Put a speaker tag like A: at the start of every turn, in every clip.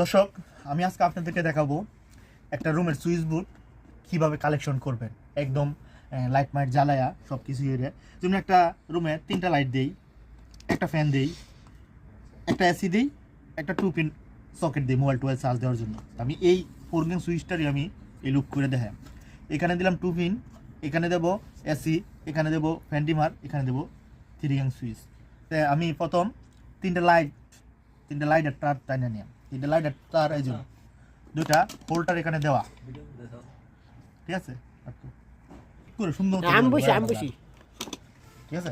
A: দর্শক, আমি আজকে আপনাদেরকে দেখাবো একটা রুমের সুইচ বোর্ড কীভাবে কালেকশন করবেন। একদম লাইট মাইট জ্বালায়া সব কিছু এরে। যেমন একটা রুমে তিনটা লাইট দেই, একটা ফ্যান দেই, একটা এসি দিই, একটা টু পিন সকেট দিই মোবাইল টোয়েল চার্জ দেওয়ার জন্য। আমি এই ফোর গেম সুইচটারই আমি এই লুক করে দেখাই। এখানে দিলাম টু পিন এখানে দেবো এসি এখানে দেবো ফ্যান ডিমার এখানে দেবো থ্রি গ্যাং সুইচ। আমি প্রথম তিনটা লাইট তিনটা লাইটের তার টাইনা নিলাম। তিনটা লাইটের তার এই জন্য দুইটা হোল্ডার এখানে দেওয়া। ঠিক আছে? আর করে সুন্দর।
B: বসি
A: ঠিক আছে?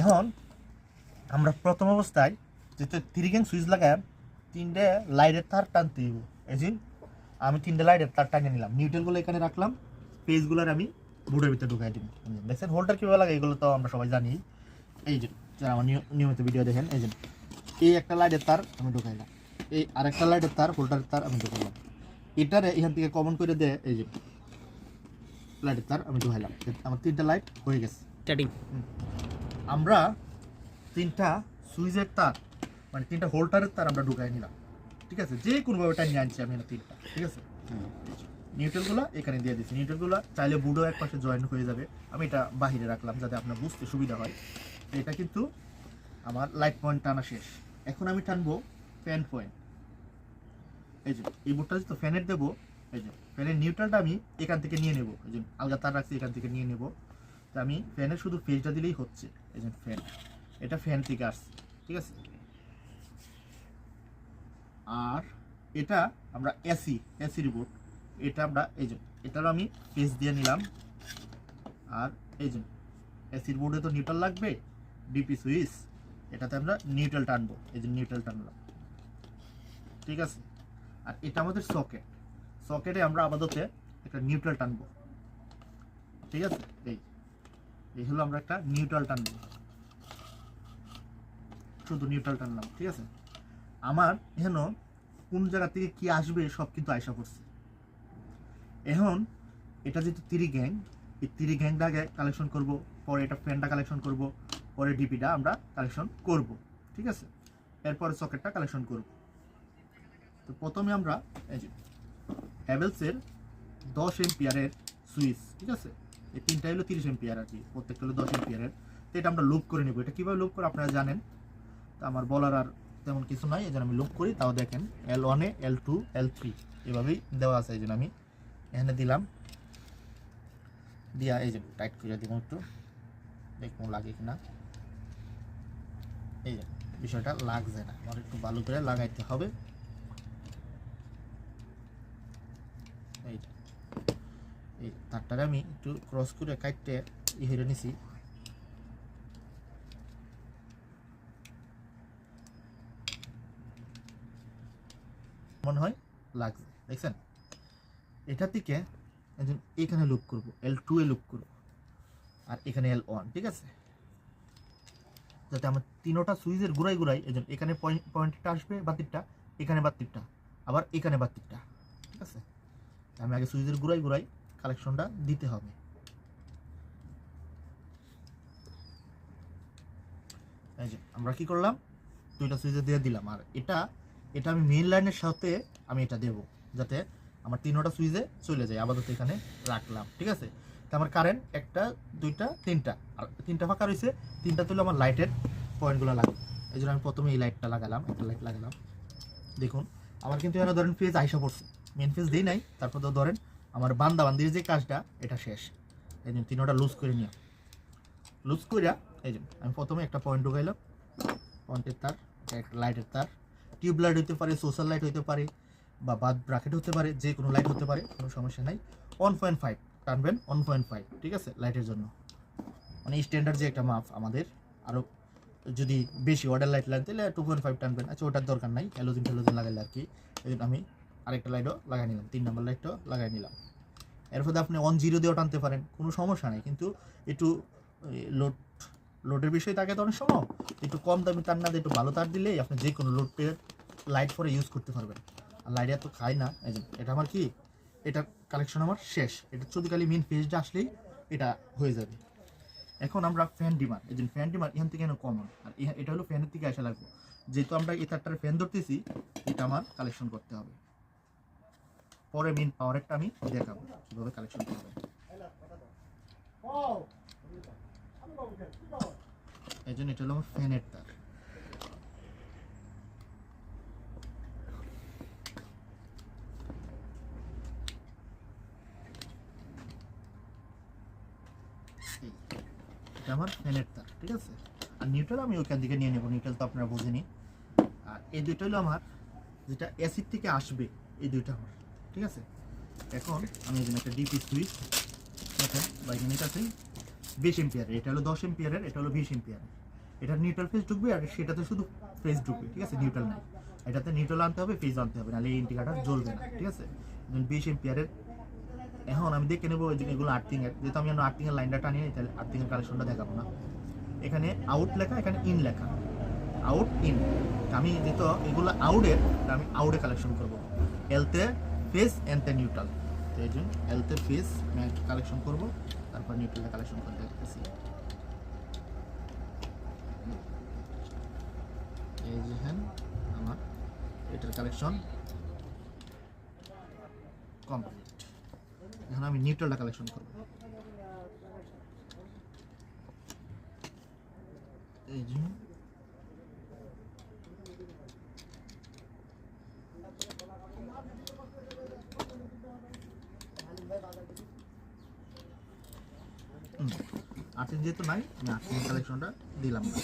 A: এখন আমরা প্রথম অবস্থায় যেহেতু থ্রি গ্যাং সুইচ লাগায় তিনটে লাইটের তার টানতে দিব এই আমি তিনটে লাইটের তার টানিয়ে নিলাম। নিউট্রেলগুলো এখানে রাখলাম। পেজগুলোর আমি বোর্ডের ভিতরে ঢুকাই দিব। দেখছেন? হোল্ডার কীভাবে লাগে এগুলো তো আমরা সবাই জানি। এই যে যারা আমার নিয়মিত ভিডিও দেখেন এই যে এই একটা লাইটের তার আমি ঢুকাইলাম এই আরেকটা লাইটের তার হোল্ডারের তার আমি ঢুকাইলাম এটারে এখান থেকে কমন করে দেয় এই যে লাইটের তার আমি ঢুকাইলাম আমার তিনটা লাইট হয়ে গেছে।
B: স্টার্টিং
A: আমরা তিনটা সুইচের তার মানে তিনটা হোল্ডারের তার আমরা ঢুকাই নিলাম। ঠিক আছে? যে কোনোভাবে টানিয়ে আনছি আমি তিনটা। ঠিক আছে? নিউট্রালগুলো এখানে দিয়ে দিচ্ছি নিউট্রালগুলো চাইলে বুডো এক পাশে জয়েন হয়ে যাবে। আমি এটা বাহিরে রাখলাম যাতে আপনার বুঝতে সুবিধা হয়। এটা কিন্তু আমার লাইট পয়েন্ট টানা শেষ। এখন আমি টানবো ফ্যান পয়েন্ট এই যে, এই বোর্ডটা তো ফ্যানের দেবো। এই যে ফ্যানের নিউট্রালটা আমি এখান থেকে নিয়ে নেব। এই যে আলগা তার রাখছি, এখান থেকে নিয়ে নেব। তা আমি ফ্যানের শুধু ফেজটা দিলেই হচ্ছে। এই যে ফ্যান এটা ফ্যান থেকে আসছে। ঠিক আছে? আর এটা আমরা এসি এসি রিপোর্ট এটা আমরা, এই যে, এটারও আমি পেজ দিয়ে নিলাম। আর এই যে এসির বোর্ডে তো নিউট্রাল লাগবে। ডিপি সুইচ এটাতে আমরা নিউট্রাল টানবো। এই যে নিউট্রাল টানলাম। ঠিক আছে? আর এটা আমাদের সকেট সকেটে আমরা আপাতত একটা নিউট্রাল টানবো। ঠিক আছে? এই এই হলো আমরা একটা নিউট্রাল টানবো। শুধু নিউট্রাল টানলাম, ঠিক আছে? আমার এখানে কোন জায়গা থেকে কি আসবে সব কিন্তু আয়সা করছে। এখন এটা যেহেতু তিরি গ্যাং এই তিরি গ্যাংটা আগে কালেকশন করব, পরে এটা ফ্যানটা কালেকশন করব, পরে ডিপিটা আমরা কালেকশন করব, ঠিক আছে? এরপরে সকেটটা কালেকশন করব। তো প্রথমে আমরা এই যে হ্যাভেলসের দশ এম্পিয়ারের সুইচ, ঠিক আছে? এই তিনটা হলো তিরিশ এম্পিয়ার আর কি, প্রত্যেকটা হলো দশ এম্পিয়ারের। তো এটা আমরা লুপ করে নেব। এটা কীভাবে লুপ করে আপনারা জানেন? তো আমার বলার আর তেমন কিছু নাই, এই আমি লুপ করি। তাও দেখেন এল ওয়ানে এল টু এল থ্রি এভাবেই দেওয়া আছে, এই আমি এখানে দিলাম। দিয়া এই যে টাইট করে দিব একটু। দেখব লাগে কিনা। এই যে, বিষয়টা লাগছে না। আমার একটু ভালো করে লাগাইতে হবে এই যে। এই তারটারে আমি একটু ক্রস করে কাটতে ই হেরে নিছি। মনে হয় লাগছে, দেখছেন? এটা থেকে যে এখানে লুক করব এল টু এ লুক করব, আর এখানে এল ওয়ান ঠিক আছে? যাতে আমার তিনোটা সুইচের গুড়াই এই জন্য এখানে পয়েন্ট পয়েন্টটা আসবে বাতিরটা, এখানে বাতিরটা, আবার এখানে বাতিরটা, ঠিক আছে? আমি আগে সুইচের গুড়াই গুড়াই কালেকশনটা দিতে হবে। এই যে, আমরা কি করলাম? দুইটা সুইচে দিয়ে দিলাম। আর এটা এটা আমি মেইন লাইনের সাথে আমি এটা দেবো, যাতে আমার তিনোটা সুইচে চলে যায়। আপাতত এখানে রাখলাম, ঠিক আছে? তো আমার কারেন্ট একটা, দুইটা, তিনটা, আর তিনটা ফাঁকা রয়েছে। তিনটা তুলে আমার লাইটের পয়েন্টগুলো লাগবে এই জন্য আমি প্রথমে এই লাইটটা লাগালাম, একটা লাইট লাগালাম। দেখুন, আমার কিন্তু এখানে ধরেন ফেজ আইসা পড়ছে। মেন ফেজ দিই নাই, তারপর তো ধরেন আমার বান্দা বান্দির যে কাজটা, এটা শেষ। এই জন্য তিনোটা লুজ করে নিও লুজ করিয়া এই জন্য আমি প্রথমে একটা পয়েন্ট ঢুকাইলাম। পয়েন্টের তার একটা লাইটের তার। টিউব লাইট হতে পারে সোশ্যাল লাইট হতে পারে, বা বাদ ব্রাকেট হতে পারে, যে কোনো লাইট হতে পারে, কোনো সমস্যা নাই। ওয়ান পয়েন্ট ফাইভ টানবেন ওয়ান পয়েন্ট ফাইভ ঠিক আছে? লাইটের জন্য। মানে স্ট্যান্ডার্ড যে একটা মাপ আমাদের আরও যদি বেশি অর্ডার লাইট লাগে, তাহলে টু পয়েন্ট ফাইভ টানবেন আচ্ছা ওটার দরকার নাই হ্যালোজিন ফ্যালোজিন লাগাইলে আর কি। এই আমি আরেকটা লাইটও লাগাই নিলাম, তিন নম্বর লাইটও লাগাই নিলাম। এরপর আপনি ওয়ান জিরো দিয়েও টানতে পারেন, কোনো সমস্যা নেই, কিন্তু একটু লোড লোডের বিষয় থাকে তো অনেক সময়, একটু কম দামি তার না একটু ভালো তার দিলেই আপনি যে কোনো লোডের লাইট পরে ইউজ করতে পারবেন। আর লাইট এত খায় না এটা আমার কি? এটা কালেকশন আমার শেষ, এটা যদি খালি মেন পেজটা আসলেই এটা হয়ে যাবে। এখন আমরা ফ্যান ডিমান্ড এই যে ফ্যান ডিমান্ড এখান থেকে কমন আর এটা হলো ফ্যানের থেকে আসা লাগবে। যেহেতু আমরা এই তারটার ফ্যান ধরতেছি, এটা আমার কালেকশন করতে হবে। পরে মেন পাওয়ারটা আমি দেখাবো, কীভাবে কালেকশন করবে এই জন্য এটা হলো আমার ফ্যানের তার। এটা আমার ফ্যানের তার, ঠিক আছে? আর নিউট্রাল আমি ওইখান থেকে নিয়ে নেব নিউট্রাল তো আপনারা বোঝেনি। আর এই দুইটা হলো আমার, যেটা অ্যাসিড থেকে আসবে, এই দুইটা আমার। ঠিক আছে? এখন আমি এখানে একটা ডিপি সুইচ দেখেন, বা এখানে এটা আছে বিশ এম্পিয়ারের এটা হলো দশ এম্পিয়ারের এটা হলো বিশ এম্পিয়ারের এটা নিউট্রাল ফেজ ঢুকবে আর সেটাতে শুধু ফেজ ঢুকবে, ঠিক আছে? নিউট্রাল নাই। এটাতে নিউট্রাল আনতে হবে ফেজ আনতে হবে, নাহলে এই ইন্ডিকেটার জ্বলবে না, ঠিক আছে? বিশ এম্পিয়ারের এখন আমি দেখে নেব এগুলো আর্থিংয়ের যেহেতু আমি আর্থিং এর লাইনটা টানি তাহলে আর্থিং এর কালেকশনটা দেখাবো না। এখানে আউট লেখা, এখানে ইন লেখা। আউট ইন আমি যেহেতু এগুলো আউটের আমি আউটে কালেকশন করব। এলতে ফেস এনতে নিউট্রাল তো এই জন্য এলতে ফেস আমি কালেকশন করব, তারপর নিউট্রালটা কালেকশন করতে দেখতেছি। এই যে হ্যাঁ আমার এটার কালেকশন কমপ্লিট এখন আমি নিউট্রালটা কালেকশন করব। এই যে আর্থিং যেহেতু নাই আমি আর্থিং কালেকশনটা দিলাম না।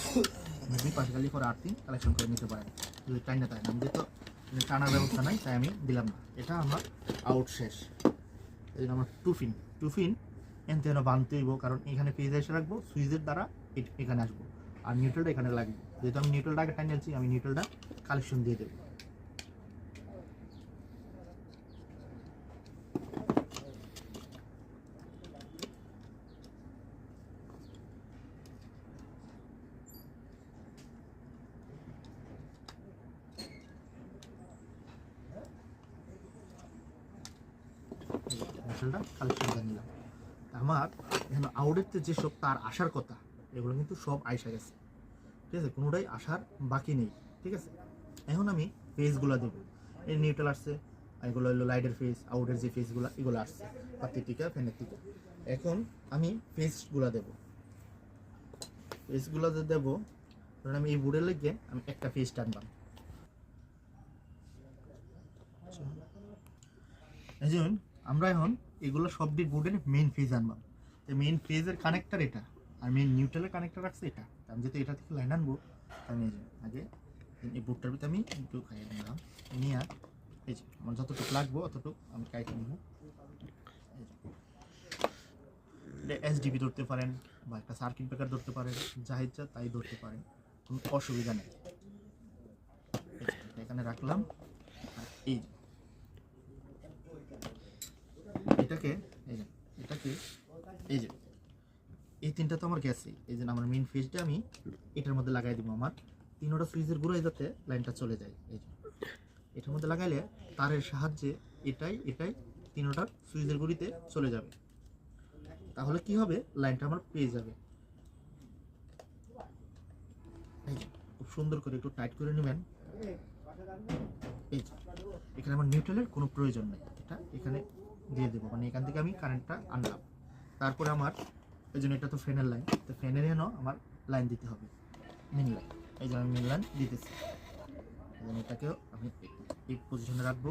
A: দুই পাশে করে আর্থিং কালেকশন করে নিতে পারেন, যদি টাইম না তাই না। আমি যেহেতু টানার ব্যবস্থা নাই, তাই আমি দিলাম না। এটা আমার আউট শেষ। এই আমার টুফিন টুফিন এনতে যেন বানতে হইব, কারণ এখানে পেজে এসে রাখব, সুইচের দ্বারা এখানে আসব। আর নিউট্রালটা এখানে লাগবে যেহেতু আমি নিউট্রালটা আগে টাইম আমি নিউট্রালটা কালেকশন দিয়ে দেবো নিউট্রালটা কালেকশন দিয়ে নিলাম আমার এখানে আউটের যেসব তার আসার কথা, এগুলো কিন্তু সব আইসা গেছে। ঠিক আছে? কোনোটাই আসার বাকি নেই। ঠিক আছে? এখন আমি ফেসগুলো দেবো এই নিউট্রাল আসছে, এগুলো হলো লাইটের ফেস আউটের যে ফেসগুলো এগুলো আসছে। পাতির টিকা ফ্যানের টিকা এখন আমি ফেসগুলো দেবো। ফেসগুলো যে দেবো ধরুন আমি এই বোর্ডে লেগে আমি একটা ফেস টানলাম যেমন আমরা এখন এগুলো সব দিক বোর্ডের মেইন ফেজ আনবাম। তো মেইন ফেজের কানেক্টর এটা। আর মেইন নিউট্রালের কানেক্টর রাখছে এটা। আমি যেহেতু এটা থেকে লাইন আনব আমি এই আগে এই বোর্ডটার ভিতরে আমি একটু খাইয়ে নিলাম নিয়ে এই যে আমার যতটুকু লাগবো অতটুকু আমি কাইটে নিব। এসডিবি ধরতে পারেন বা একটা সার্কিট ব্রেকার ধরতে পারেন, যা ইচ্ছা তাই ধরতে পারেন, কোনো অসুবিধা নেই। এই এখানে রাখলাম। আর এই এটাকে এই এটাকে এই যে, এই তিনটা তো আমার গেছে। এই যে আমার মেইন ফেজটা আমি এটার মধ্যে লাগাই দিব আমার। তিনোটা সুইচের গুঁড়ো যাতে লাইনটা চলে যায়। এই যে, এটার মধ্যে লাগাইলে তারের সাহায্যে এটাই এটাই তিনোটা সুইচের গুঁড়িতে চলে যাবে। তাহলে কি হবে? লাইনটা আমার পেয়ে যাবে। খুব সুন্দর করে একটু টাইট করে নেবেন। এই এখানে আমার নিউট্রালের কোনো প্রয়োজন নেই। এটা এখানে দিয়ে দেবো। মানে এখান থেকে আমি কারেন্টটা আনলাম। তারপরে আমার এই জন্য এটা তো ফ্যানের লাইন তো ফ্যানের জন্য আমার লাইন দিতে হবে মেন লাইন এই জন্য আমি মেন লাইন দিতেছি। এই জন্য এটাকেও আমি এই- পজিশনে রাখব।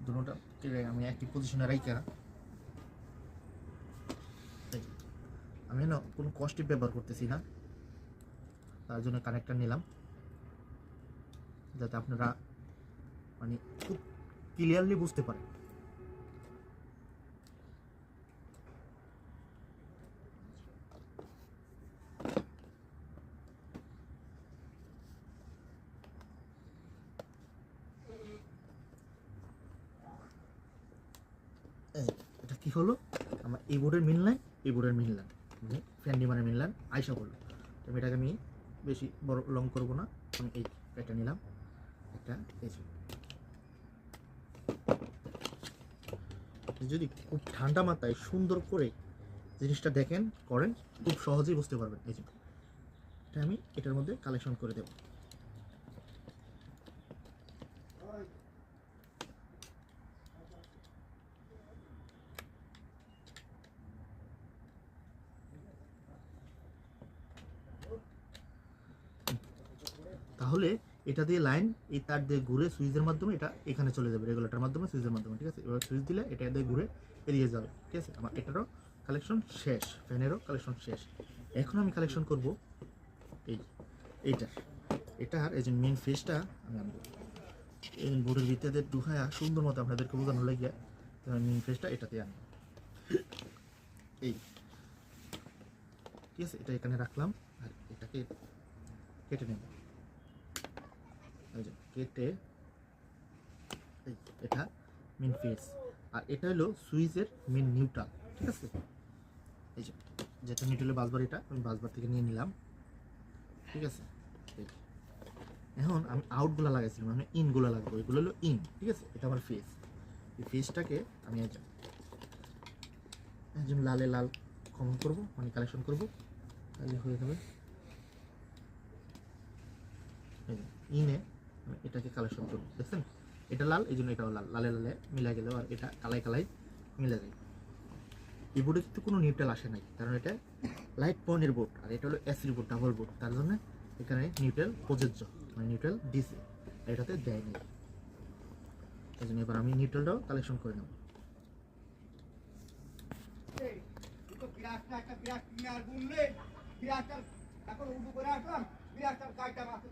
A: দুটোটা আমি একই পজিশনে যে, আমি না কোনো কস্টিপ ব্যবহার করতেছি না। তার জন্য কানেক্টর নিলাম। যাতে আপনারা মানে খুব ক্লিয়ারলি বুঝতে পারেন এই, এটা কি হলো? আমার এই বোর্ডের মিল নাই এই বোর্ডের মিল লাইন মানে ফ্যান ডিমানের মিল লাইন আইসা করল তো আমি এটাকে আমি বেশি বড় লং করব না। আমি এই এটা নিলাম। একটা। আপনি যদি খুব ঠান্ডা মাথায় সুন্দর করে জিনিসটা দেখেন, করেন, খুব সহজেই বুঝতে পারবেন। এই যে, এটা আমি এটার মধ্যে কালেকশন করে দেব। তাহলে এটা দিয়ে লাইন, এই তার দিয়ে ঘুরে সুইচের মাধ্যমে এটা এখানে চলে যাবে রেগুলেটার মাধ্যমে সুইচের মাধ্যমে, ঠিক আছে? এবার সুইচ দিলে এটা দিয়ে ঘুরে এড়িয়ে যাবে, ঠিক আছে? আমার এটারও কালেকশন শেষ ফ্যানেরও কালেকশন শেষ। এখন আমি কালেকশন করব এই, এইটার। এটার, এই যে মেন ফেসটা আমি আনব। এই বোর্ডের ভিতরে ঢুকায়া সুন্দর মতো আপনাদেরকে বোঝানো লাগিয়া মেন ফেসটা এটাতে আনব। এই, ঠিক আছে? এটা এখানে রাখলাম, আর এটাকে কেটে নেব। কেটে এটা মেন ফেস আর এটা হলো সুইচের মেন নিউট্রাল ঠিক আছে? এই যে, যেটা নিউট্রালের বাসবার এটা, আমি বাসবার থেকে নিয়ে নিলাম, ঠিক আছে? এখন আমি আউটগুলো লাগাইছিলাম, আমি ইনগুলো লাগবো, এগুলো হলো ইন ঠিক আছে? এটা আমার ফেস এই ফেসটাকে আমি একজন একজন লালে লাল কমন করব মানে কালেকশন করব, তাহলে হয়ে যাবে। ইনে এটাকে কালেকশন করব, দেখছেন? এটা লাল এই জন্য এটাও লাল। লালে লালে মিলা গেল আর এটা কালাই কালাই মিলে যায়। এই বোর্ডে কিন্তু কোনো নিউট্রাল আসে নাই, কারণ এটা লাইট পয়েন্টের বোর্ড আর এটা হলো এসি বোর্ড ডাবল বোর্ড তার জন্য এখানে নিউট্রাল প্রযোজ্য মানে নিউট্রাল দিছে আর এটাতে দেয়নি এই জন্য এবার আমি নিউট্রালটাও কালেকশন করে নেব।
B: বিরাট এখন উঁচু করে আসলাম, বিরাটটার গাড়িটা মাথা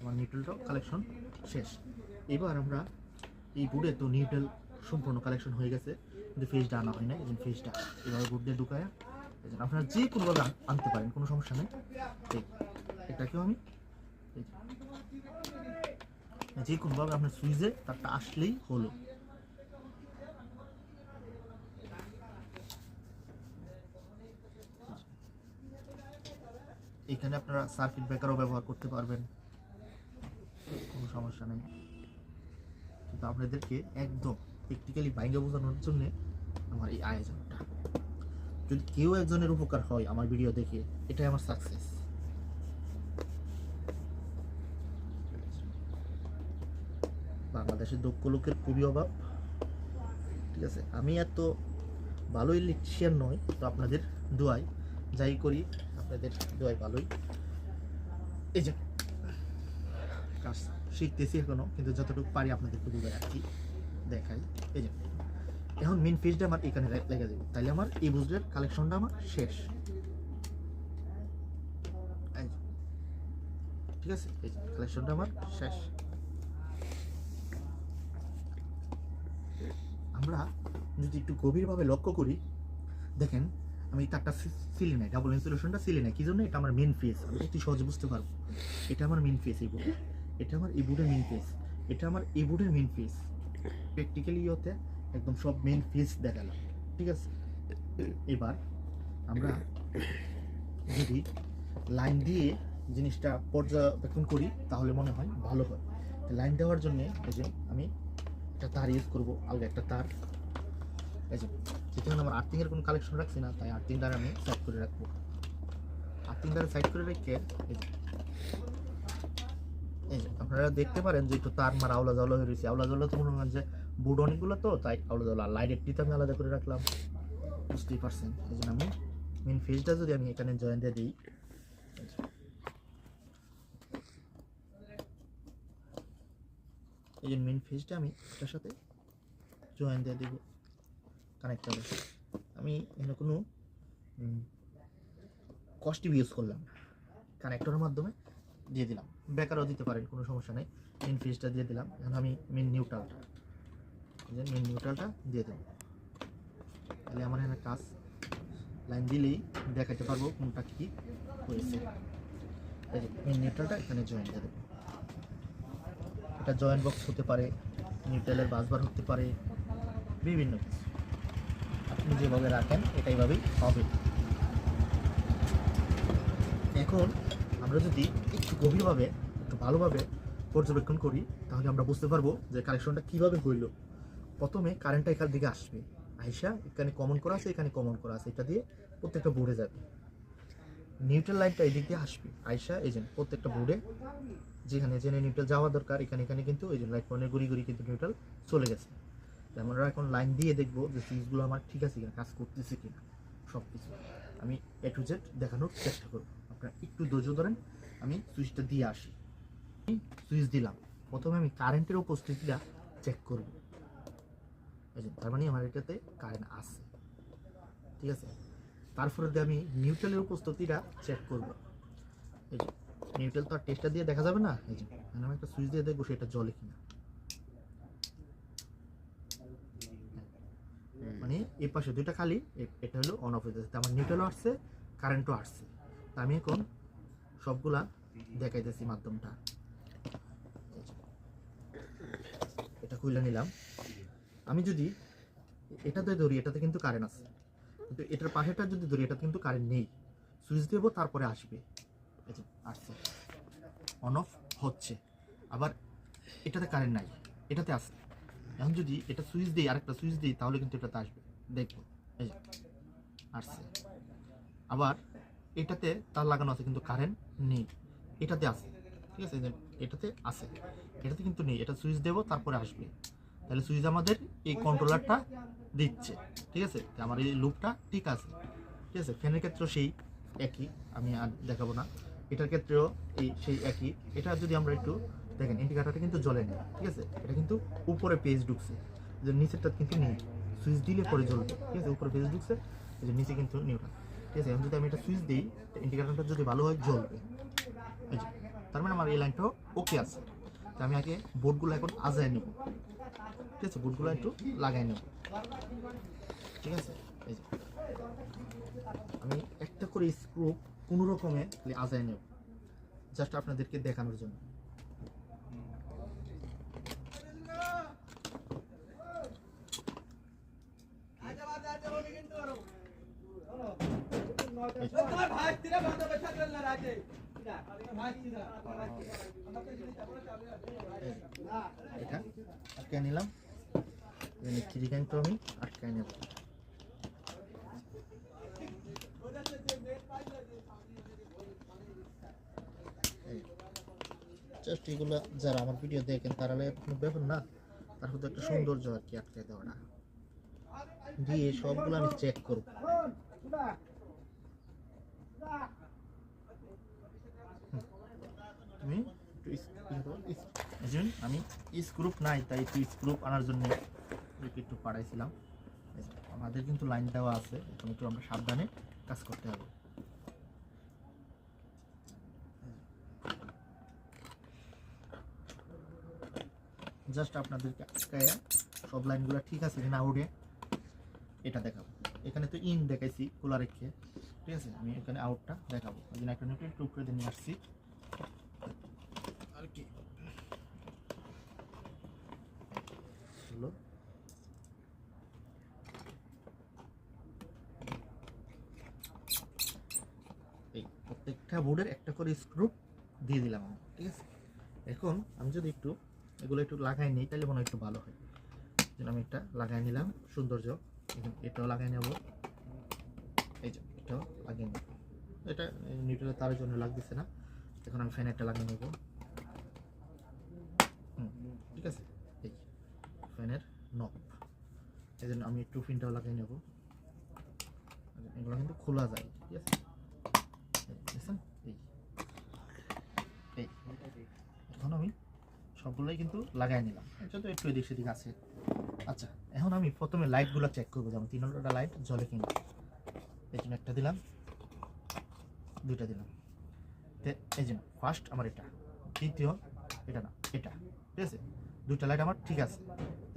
A: আমার কালেকশন শেষ এবার আমরা এই তো সম্পূর্ণ কালেকশন হয়ে গেছে কিন্তু ফেসটা আনা হয় না এই ফেসটা এভাবে দিয়ে ঢুকায় জন্য আপনারা যে কোনোভাবে আন- আনতে পারেন কোনো সমস্যা নেই এটাকেও আমি যে- কোনোভাবে আপনার সুইচে তারটা আসলেই হলো। এখানে আপনারা সার্কিট ব্রেকারও ব্যবহার করতে পারবেন। কোনো সমস্যা নেই। কিন্তু আপনাদেরকে একদম প্র্যাকটিক্যালি বাইঙ্গা বোঝানোর জন্য আমার এই আয়োজনটা। যদি কেউ একজনের উপকার হয় আমার ভিডিও দেখে, এটাই আমার সাকসেস বাংলাদেশে দক্ষ লোকের খুবই অভাব। ঠিক আছে? আমি এত ভালো ইলেকট্রিশিয়ান নই, তো আপনাদের দোয়াই, যাই করি, আপনাদের দোয়াই ভালোই। এই যে, কাজ শিখতেছি এখনও, কিন্তু যতটুকু পারি আপনাদেরকে বুঝে রাখি দেখাই। এই যে, এখন মেন পেজটা আমার এখানে লেগে যাবে। তাহলে আমার এই বুঝলের কালেকশনটা আমার শেষ। ঠিক আছে? এই কালেকশনটা আমার শেষ। আমরা যদি একটু গভীরভাবে লক্ষ্য করি, দেখেন, আমি তারটা সিলি নাই ডাবল ইনসুলেশনটা সিলি নাই, কী জন্য? এটা আমার মেন ফেস আমি একটু সহজে বুঝতে পারব। এটা আমার মেন ফেস এই বোর্ডে এটা আমার এই বোর্ডের মেন ফেস এটা আমার এই বোর্ডের মেন ফেস প্র্যাকটিক্যালি ইয়েতে একদম সব মেন ফেস দেখালাম। ঠিক আছে? এবার আমরা যদি লাইন দিয়ে জিনিসটা পর্যবেক্ষণ করি, তাহলে মনে হয় ভালো হয়। লাইন দেওয়ার জন্যে আমি একটা তার ইউজ করব আলগা একটা তার। যেখানে আমার আর্থিংয়ের কোনো কালেকশন রাখছি না, তাই আর্থিং দ্বারা আমি সাইড করে রাখব। আর্থিং দ্বারা সাইড করে রেখে আপনারা দেখতে পারেন যে একটু তার মার আওলা জাওলা হয়ে রয়েছে। আওলা জাওলা তো মনে হয় যে বুড অনেকগুলো তো, তাই আওলা লাইটের টিতে আমি আলাদা করে রাখলাম। বুঝতেই পারছেন? এই জন্য আমি মেন ফেজটা যদি আমি এখানে জয়েন দিয়ে দিই এই যে। মেন ফেজটা আমি এটার সাথে জয়েন দিয়ে দিব কানেক্ট হবে আমি এখানে কোনো কস্টিভ ইউজ করলাম কানেক্টরের মাধ্যমে দিয়ে দিলাম। বেকারও দিতে পারেন, কোনো সমস্যা নেই। মেন ফিজটা দিয়ে দিলাম। এখন আমি মেন নিউট্রালটা মেন নিউট্রালটা দিয়ে দেবো তাহলে আমার এখানে কাজ লাইন দিলেই দেখাতে পারব কোনটা কী হয়েছে। মেন নিউট্রালটা এখানে জয়েন দিয়ে দেবো। এটা জয়েন্ট বক্স হতে পারে নিউট্রালের বাসবার হতে পারে, বিভিন্ন কিছু। আপনি যেভাবে রাখেন এটা এইভাবেই হবে। এখন আমরা যদি একটু গভীরভাবে, একটু ভালোভাবে পর্যবেক্ষণ করি, তাহলে আমরা বুঝতে পারব যে কানেকশনটা কীভাবে হইল। প্রথমে কারেন্টটা এখান দিকে আসবে। আইসা এখানে কমন করা আছে, এখানে কমন করা আছে। এটা দিয়ে প্রত্যেকটা বোর্ডে যাবে। নিউট্রাল লাইনটা এদিক দিয়ে আসবে। আইসা যে প্রত্যেকটা বোর্ডে যেখানে যেখানে নিউট্রাল যাওয়া দরকার এখানে এখানে কিন্তু ওই যে পয়েন্টের গুড়ি গুড়ি কিন্তু নিউট্রাল চলে গেছে। আমরা এখন লাইন দিয়ে দেখব যে সুইচগুলো আমার ঠিক আছে কিনা কাজ করতেছে কিনা সব কিছু আমি এ টু জেড দেখানোর চেষ্টা করব। আপনারা একটু ধৈর্য ধরেন আমি সুইচটা দিয়ে আসি। সুইচ দিলাম। প্রথমে আমি কারেন্টের উপস্থিতিটা চেক করব। যে, তার মানে আমার এটাতে কারেন্ট আছে। ঠিক আছে? তারপরে আমি নিউট্রালের উপস্থিতিটা চেক করব। যে নিউট্রাল তো আর টেস্টটা দিয়ে দেখা যাবে না? এই যে আমি একটা সুইচ দিয়ে দেখব সেটা জলে কিনা। মানে এই পাশে দুইটা খালি এটা হলো অন অফ হয়ে যাচ্ছে। আমার নিউট্রালও আসছে কারেন্টও আসছে। তা আমি এখন সবগুলা দেখাইতেছি মাধ্যমটা। এটা খুলে নিলাম। আমি যদি এটাতে ধরি এটাতে কিন্তু কারেন্ট আছে। কিন্তু এটার পাশেটা যদি ধরি এটাতে কিন্তু কারেন্ট নেই। সুইচ দেবো তারপরে আসবে। অন অফ হচ্ছে। আবার এটাতে কারেন্ট নাই। এটাতে আসছে এখন যদি এটা সুইচ দিই, আরেকটা সুইচ দিই, তাহলে কিন্তু এটাতে আসবে। দেখব। এই যে, আসছে। আবার এটাতে তার লাগানো আছে কিন্তু কারেন্ট নেই। এটাতে আছে। ঠিক আছে? এটাতে আছে। এটাতে কিন্তু নেই। এটা সুইচ দেবো, তারপরে আসবে। তাহলে সুইচ আমাদের এই কন্ট্রোলারটা দিচ্ছে। ঠিক আছে? আমার এই লুপটা ঠিক আছে। ঠিক আছে? ফ্যানের ক্ষেত্রেও সেই একই। আমি আর দেখাবো না। এটার ক্ষেত্রেও এই সেই একই। এটা যদি আমরা একটু দেখেন ইন্ডিকেটারটা কিন্তু জ্বলে নেই, ঠিক আছে? এটা কিন্তু উপরে পেজ ঢুকছে। যে নিচেরটা কিন্তু নেই। সুইচ দিলে পরে জ্বলবে, ঠিক আছে? উপরে পেজ ঢুকছে যে নিচে কিন্তু নিউট্রাল ঠিক আছে? এখন যদি আমি এটা সুইচ দিই ইন্ডিকেটারটা যদি ভালো হয়, জ্বলবে। তার মানে আমার এই লাইনটাও ওকে আছে। তো আমি আগে বোর্ডগুলো এখন আজায় নেব। ঠিক আছে? বোর্ডগুলো একটু লাগাই নেব। ঠিক আছে? আমি একটা করে স্ক্রু কোনো রকমে খালি আজায় নেব। জাস্ট আপনাদেরকে দেখানোর জন্য। আটকে নিলাম। চিরিকানটা আমি আটকে নেব। জাস্ট এগুলো যারা আমার ভিডিও দেখেন, তারা কোনো ব্যাপার না। তার হয়তো একটা সৌন্দর্য আর কি আটকে দেওয়াটা। দিয়ে সবগুলো আমি চেক করব। তুমি আমি স্ক্রুপ নাই, তাই একটু স্ক্রুপ আনার জন্য একটু পাঠাইছিলাম। আমাদের কিন্তু লাইন দেওয়া আছে, এখন একটু আমরা সাবধানে কাজ করতে হবে। জাস্ট আপনাদেরকে আটকায় সব লাইনগুলো ঠিক আছে কিনা আউটে এটা দেখাবো। এখানে তো ইন দেখাইছি খোলা রেখে ঠিক আছে? আমি এখানে আউটটা দেখাবো। ওই জন্য একটা নিউট্রেল টুক করে নিয়ে আসছি। আর কি? প্রত্যেকটা বোর্ডের একটা করে স্ক্রু দিয়ে দিলাম ঠিক আছে? এখন আমি যদি একটু এগুলো একটু লাগাই নিই তাহলে মনে হয় একটু ভালো হয়। যেন আমি একটা লাগাই নিলাম, সৌন্দর্য। এটাও লাগাই নেব। এই যে, এটাও লাগিয়ে নেব। এটা নিউট্রালের তারের জন্য লাগতেছে না। এখন আমি ফ্যান একটা লাগিয়ে নেব। ঠিক আছে? এই ফ্যানের নব এই জন্য আমি একটু ফিনটাও লাগিয়ে নেব। এগুলো কিন্তু খোলা যায়, ঠিক আছে এই, দেখছেন? এই এই এখন আমি সবগুলোই কিন্তু লাগাই নিলাম। এটা তো একটু এদিক সেদিক আছে। আচ্ছা এখন আমি প্রথমে লাইটগুলো চেক করব। যেমন তিনটা লাইট জলে কিনা এই জন্য একটা দিলাম, দুইটা দিলাম। এই জন্য ফার্স্ট আমার এটা, দ্বিতীয় এটা না, এটা, ঠিক আছে? দুইটা লাইট আমার ঠিক আছে।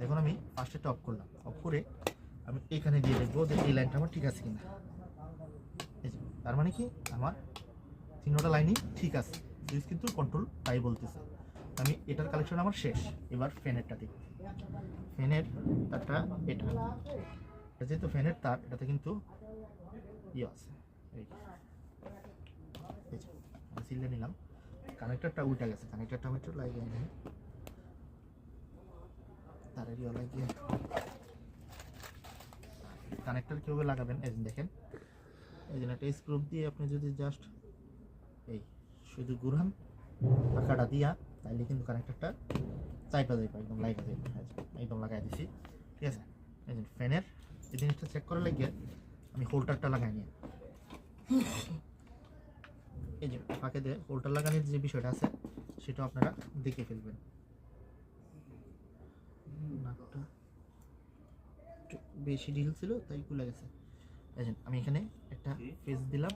A: এখন আমি ফার্স্ট এটা অফ করলাম। অফ করে আমি এখানে দিয়ে দেখব যে এই লাইনটা আমার ঠিক আছে কিনা। এই তার মানে কি? আমার তিনটা লাইনই ঠিক আছে। সুইচ কিন্তু কন্ট্রোল তাই বলতেছে। আমি এটার কালেকশন আমার শেষ। এবার ফ্যানেরটা দেখব ফ্যানের তারটা এটা। যেহেতু ফ্যানের তার, এটাতে কিন্তু ইয়ে আছে। সিলে নিলাম। কানেক্টরটা উল্টা গেছে। কানেক্টরটা আমি একটু লাগিয়ে নিই তারেরই লাগিয়ে কানেক্টর কীভাবে লাগাবেন? এই দেখেন। এই জন্য একটা স্ক্রু দিয়ে আপনি যদি জাস্ট এই শুধু ঘুরান পাখাটা দিয়া তাহলে কিন্তু কানেক্টরটা চাইপা যাইব একদম লাইকা যাইব একদম লাগাই দিছি, ঠিক আছে? এই ফ্যানের এই জিনিসটা চেক করার লাগিয়ে আমি হোল্ডারটা লাগাই নিয়ে এই যে ফাঁকে দিয়ে হোল্ডার লাগানোর যে বিষয়টা আছে সেটা আপনারা দেখে ফেলবেন। বেশি ঢিল ছিল, তাই খুলে গেছে। আমি এখানে একটা পেজ দিলাম,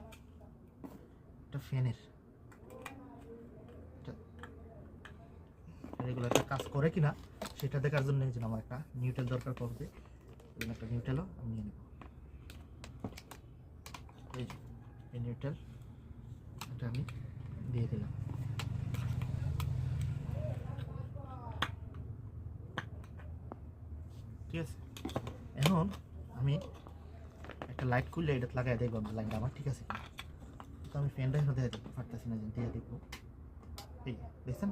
A: একটা ফ্যানের এগুলো একটা কাজ করে কিনা, সেটা দেখার জন্য এই আমার একটা নিউটেল দরকার পড়বে। একটা নিউটেলও আমি নিয়ে নেব। এই এই নিউটেল এটা আমি দিয়ে দিলাম। ঠিক আছে? এখন আমি একটা লাইট খুললে এটা লাগাই দেখব লাইনটা আমার ঠিক আছে তো আমি ফ্যানটা এখানে দিয়ে দেখতে পারতেছি না দিয়ে দেখব এই দেখছেন?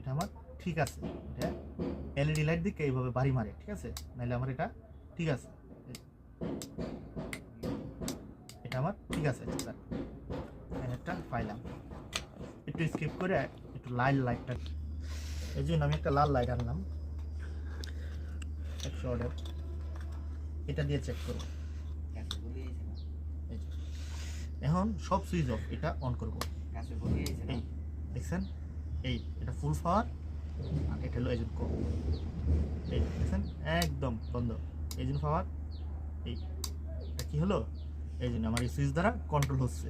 A: এটা আমার ঠিক আছে। এটা এলইডি লাইট দিকে এইভাবে বাড়ি মারে ঠিক আছে? নাহলে আমার এটা ঠিক আছে। এটা আমার ঠিক আছে। একটা পাইলাম। একটু স্কিপ করে একটু লাল লাইটটা এই জন্য আমি একটা লাল লাইট আনলাম। একশো অর্ডার এটা দিয়ে চেক করব। এখন সব সুইচ অফ এটা অন করব। দেখছেন? এই এটা ফুল পাওয়ার আর এটা হলো এজেন্ট কম এই দেখছেন একদম বন্ধ। এজেন্ট পাওয়ার এই এটা কি হলো? এই জন্য আমার এই সুইচ দ্বারা কন্ট্রোল হচ্ছে।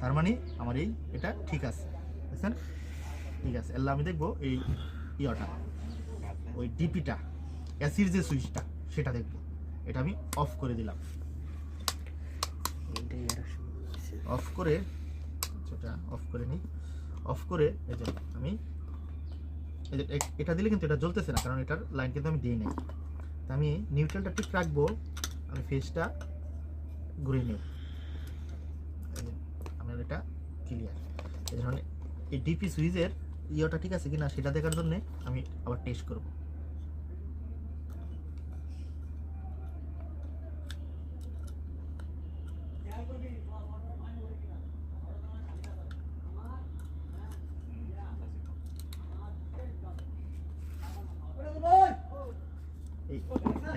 A: তার মানে আমার এই এটা ঠিক আছে। দেখছেন ঠিক আছে। এল্লা আমি দেখব এই ইয়টা ওই ডিপিটা অ্যাসির যে সুইচটা সেটা দেখব। এটা আমি অফ করে দিলাম। অফ করে সেটা অফ করে নিই। অফ করে, এই যে আমি, এই যে এটা দিলে কিন্তু এটা জ্বলতেছে না, কারণ এটার লাইন কিন্তু আমি দিই নাই। তো আমি নিউট্রালটা ঠিক রাখব, আমি ফেসটা ঘুরিয়ে নেব। আমার এটা ক্লিয়ার এই ধরনের এই ডিপি সুইচের ইয়েটা ঠিক আছে কি না সেটা দেখার জন্যে আমি আবার টেস্ট করব এই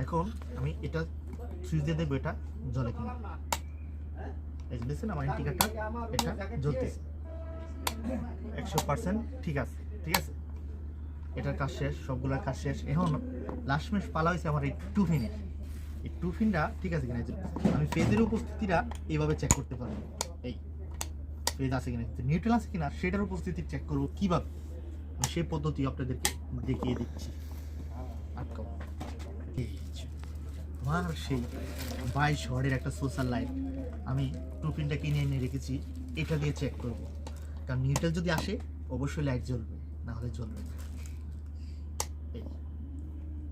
A: এখন আমি এটা সুইচ দিয়ে দেখব এটা জলে কিনা। এই দেখছেন আমার ইন্ডিকেটার এটা জ্বলতেছে। একশো পার্সেন্ট ঠিক আছে ঠিক আছে। এটার কাজ শেষ, সবগুলোর কাজ শেষ। এখন লাস্ট পালা হয়েছে আমার এই টু ফিনের এই টু ফিনটা ঠিক আছে কিনা আমি ফেজের উপস্থিতিটা এইভাবে চেক করতে পারব। এই ফেজ আছে কিনা নিউট্রাল আছে কিনা, সেটার উপস্থিতি চেক করব কীভাবে। আমি সেই পদ্ধতি আপনাদেরকে দেখিয়ে দিচ্ছি। আটকাও। আমার সেই বাইশ ওয়ার্ডের একটা সোশ্যাল লাইট আমি টু পিনটা কিনে এনে রেখেছি, এটা দিয়ে চেক করব। কারণ নিউট্রাল যদি আসে, অবশ্যই লাইট জ্বলবে, না হলে জ্বলবে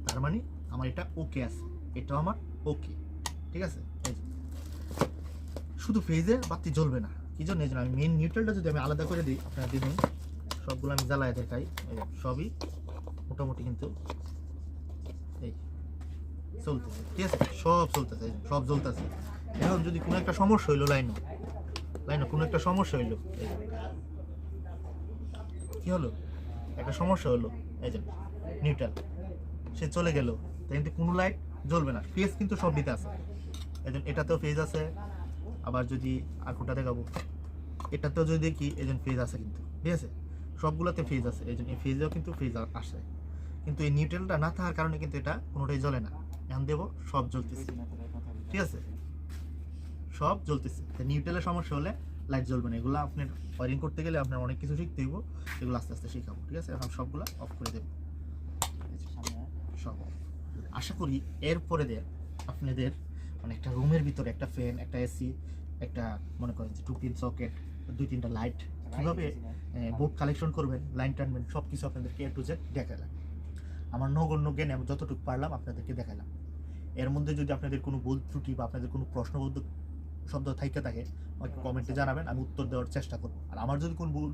A: তার মানে আমার এটা ওকে আছে, এটাও আমার ওকে ঠিক আছে। শুধু ফেজে বাতি জ্বলবে না, কি জন্য? আমি মেন নিউট্রালটা যদি আমি আলাদা করে দিই, আপনারা দেখুন, সবগুলো আমি জ্বালায় দেখাই সবই মোটামুটি কিন্তু চলতেছে, ঠিক আছে? সব চলতেছে সব চলতেছে এখন যদি কোনো একটা সমস্যা হইল লাইনও লাইনও কোনো একটা সমস্যা হইল কি হলো? একটা সমস্যা হলো, এই যে নিউট্রাল সে চলে গেল, তাই কিন্তু কোনো লাইট জ্বলবে না। ফেজ কিন্তু সব দিতে আছে। এই এটাতেও ফেজ আছে। আবার যদি আর কোনটা দেখাবো? এটাতেও যদি দেখি, এই ফেজ আছে কিন্তু। ঠিক আছে? সবগুলোতে ফেজ আছে। এই জন্য এই ফেজেও কিন্তু ফেজ আসে। কিন্তু এই নিউট্রালটা না থাকার কারণে কিন্তু এটা কোনোটাই জ্বলে না। এখন দেবো সব জ্বলতেছে। ঠিক আছে? সব জ্বলতেছে। তো নিউট্রালের সমস্যা হলে লাইট জ্বলবে না। এগুলো আপনার ওয়ারিং করতে গেলে আপনার অনেক কিছু শিখতে হইব। এগুলো আস্তে আস্তে শেখাবো ঠিক আছে? এখন সবগুলো অফ করে দেবো। সব আশা করি এরপরে দিয়ে আপনাদের মানে একটা রুমের ভিতরে একটা ফ্যান একটা এসি একটা মনে করেন যে টু পিন সকেট দুই তিনটা লাইট কীভাবে বোর্ড কালেকশন করবেন লাইন টানবেন সব কিছু আপনাদেরকে এ টু জেড দেখালাম। আমার নগণ্য জ্ঞানে আমি যতটুকু পারলাম আপনাদেরকে দেখালাম। এর মধ্যে যদি আপনাদের কোনো ভুল ত্রুটি বা আপনাদের কোনো প্রশ্নবোধক শব্দ থাইকে থাকে, আমাকে কমেন্টে জানাবেন, আমি উত্তর দেওয়ার চেষ্টা করব। আর আমার যদি কোনো ভুল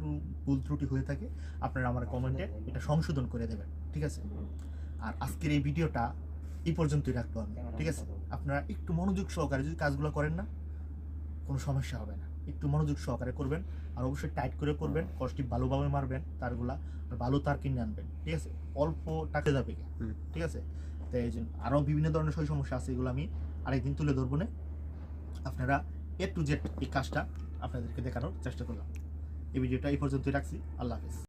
A: ভুল ত্রুটি হয়ে থাকে, আপনারা আমার কমেন্টে এটা সংশোধন করে দেবেন, ঠিক আছে? আর আজকের এই ভিডিওটা এই পর্যন্তই রাখব আমি, ঠিক আছে? আপনারা একটু মনোযোগ সহকারে যদি কাজগুলো করেন না, কোনো সমস্যা হবে না। একটু মনোযোগ সহকারে করবেন আর অবশ্যই টাইট করে করবেন কষ্টি ভালোভাবে মারবেন তারগুলা আর ভালো তার কিনে আনবেন ঠিক আছে? অল্প টাকা যাবে ঠিক আছে? তো এই জন্য আরও বিভিন্ন ধরনের সই সমস্যা আছে এগুলো আমি আরেকদিন তুলে ধরবো না। আপনারা এ টু জেড এই কাজটা আপনাদেরকে দেখানোর চেষ্টা করলাম। এই ভিডিওটা এই পর্যন্তই রাখছি। আল্লাহ হাফিজ।